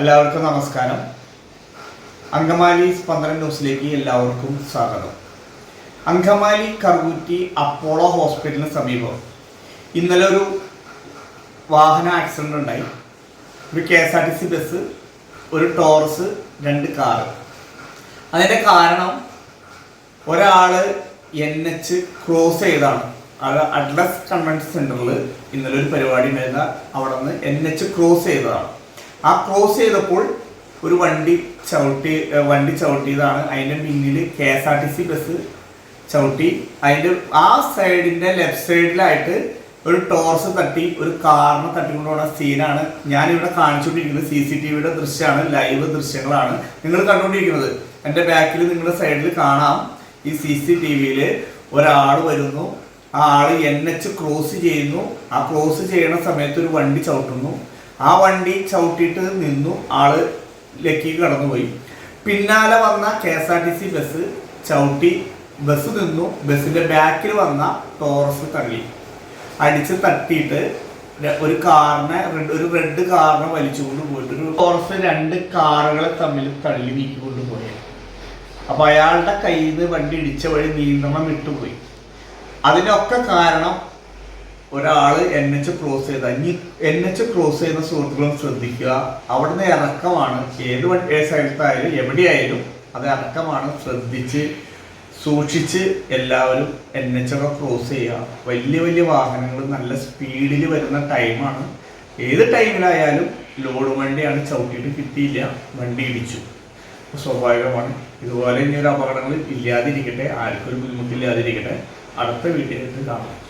എല്ലാവർക്കും നമസ്കാരം. അങ്കമാലി സ്പന്ദന ന്യൂസിലേക്ക് എല്ലാവർക്കും സ്വാഗതം. അങ്കമാലി കറുകുറ്റി അപ്പോളോ ഹോസ്പിറ്റലിന് സമീപം ഇന്നലെ ഒരു വാഹന ആക്സിഡന്റ് ഉണ്ടായി. ഒരു K S R T C bus ഒരു ടോറസ് രണ്ട് കാറ്. അതിന്റെ കാരണം ഒരാൾ എൻ എച്ച് ക്രോസ് ചെയ്താണ്. അത് അഡ്ലസ് കൺവെൻഷൻ സെന്ററിൽ ഇന്നലെ ഒരു പരിപാടി ഉണ്ടായിരുന്ന അവിടെ നിന്ന് എൻ എച്ച് ക്രോസ് ചെയ്തതാണ്. ആ ക്രോസ് ചെയ്തപ്പോൾ ഒരു വണ്ടി ചവിട്ടി വണ്ടി ചവിട്ടിയതാണ്. അതിന്റെ പിന്നിൽ K S R T C bus ചവിട്ടി. അതിന്റെ ആ സൈഡിന്റെ ലെഫ്റ്റ് സൈഡിലായിട്ട് ഒരു ടോർച്ച് തട്ടി ഒരു കാറിനെ തട്ടിക്കൊണ്ടുപോകുന്ന സീനാണ് ഞാനിവിടെ കാണിച്ചുകൊണ്ടിരിക്കുന്നത് സി സി ടി വിയുടെ ദൃശ്യമാണ് ലൈവ് ദൃശ്യങ്ങളാണ്. നിങ്ങൾ കണ്ടുകൊണ്ടിരിക്കുന്നത്. എന്റെ ബാക്കിൽ നിങ്ങളുടെ സൈഡിൽ കാണാം. ഈ സി സി ടി വിയിൽ ഒരാൾ വരുന്നു. ആ ആൾ എൻ എച്ച് ക്രോസ് ചെയ്യുന്നു. ആ ക്രോസ് ചെയ്യുന്ന സമയത്ത് ഒരു വണ്ടി ചവിട്ടുന്നു. ആ വണ്ടി ചവിട്ടിയിട്ട് നിന്നു. ആൾ ലക്കി കടന്നുപോയി. പിന്നാലെ വന്ന K S R T C bus ചവിട്ടി. ബസ് നിന്നു. ബസ്സിന്റെ ബാക്കിൽ വന്ന ടോറസ് തള്ളി. അടിച്ച് തട്ടിയിട്ട് ഒരു കാറിനെ ഒരു റെഡ് കാറിനെ വലിച്ചുകൊണ്ട് പോയിട്ട് ഒരു ടോറസ് രണ്ട് കാറുകളെ തമ്മിൽ തള്ളി നീക്കിക്കൊണ്ട് പോയി. അപ്പൊ അയാളുടെ കയ്യിൽ നിന്ന് വണ്ടി ഇടിച്ച വഴി നിയന്ത്രണം വിട്ടുപോയി. അതിനൊക്കെ കാരണം ഒരാൾ എൻ എച്ച് ക്രോസ് ചെയ്ത. ഇനി എൻ എച്ച് ക്രോസ് ചെയ്യുന്ന സുഹൃത്തുക്കളും ശ്രദ്ധിക്കുക. അവിടുന്ന് ഇറക്കമാണ്. ഏത് ഏത് സ്ഥലത്തായാലും എവിടെയായാലും അത് ഇറക്കമാണ്. ശ്രദ്ധിച്ച് സൂക്ഷിച്ച് എല്ലാവരും എൻ എച്ച് ഒക്കെ ക്രോസ് ചെയ്യുക. വലിയ വലിയ വാഹനങ്ങൾ നല്ല സ്പീഡിൽ വരുന്ന ടൈമാണ് ഏത് ടൈമിലായാലും ലോഡ് വണ്ടിയാണ് ചവിട്ടിയിട്ട് കിട്ടിയില്ല. വണ്ടി ഇടിച്ചു. സ്വാഭാവികമാണ്. ഇതുപോലെ ഇനി ഒരു അപകടങ്ങൾ ഇല്ലാതിരിക്കട്ടെ. ആർക്കൊരു ബുദ്ധിമുട്ടില്ലാതിരിക്കട്ടെ. അടുത്ത വീട്ടിലേക്ക് കാണാം.